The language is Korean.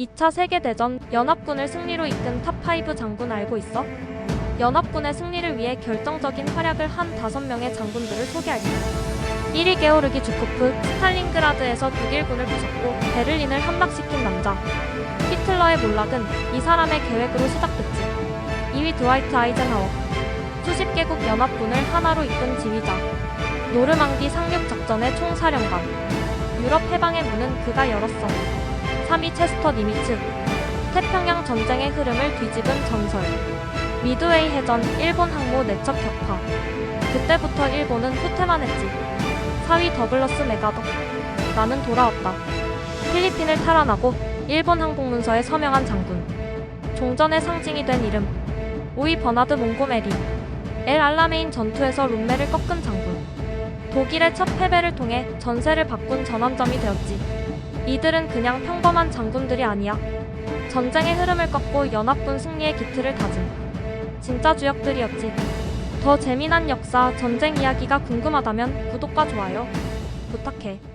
2차 세계대전 연합군을 승리로 이끈 탑5 장군 알고 있어? 연합군의 승리를 위해 결정적인 활약을 한 5명의 장군들을 소개할게. 1위 게오르기 주코프, 스탈린그라드에서 독일군을 부쉈고 베를린을 함락시킨 남자. 히틀러의 몰락은 이 사람의 계획으로 시작됐지. 2위 드와이트 아이젠하워. 수십 개국 연합군을 하나로 이끈 지휘자. 노르망디 상륙 작전의 총사령관. 유럽 해방의 문은 그가 열었어. 3위 체스터 니미츠. 태평양 전쟁의 흐름을 뒤집은 전설. 미드웨이 해전 일본 항모 내척 격파. 그때부터 일본은 후퇴만 했지. 4위 더글러스 메가덕. 나는 돌아왔다. 필리핀을 탈환하고 일본 항공문서에 서명한 장군. 종전의 상징이 된 이름. 5위 버나드 몽고메리. 엘 알라메인 전투에서 룸메를 꺾은 장군. 독일의 첫 패배를 통해 전세를 바꾼 전환점이 되었지. 이들은 그냥 평범한 장군들이 아니야. 전쟁의 흐름을 꺾고 연합군 승리의 기틀을 다진 진짜 주역들이었지. 더 재미난 역사, 전쟁 이야기가 궁금하다면 구독과 좋아요 부탁해.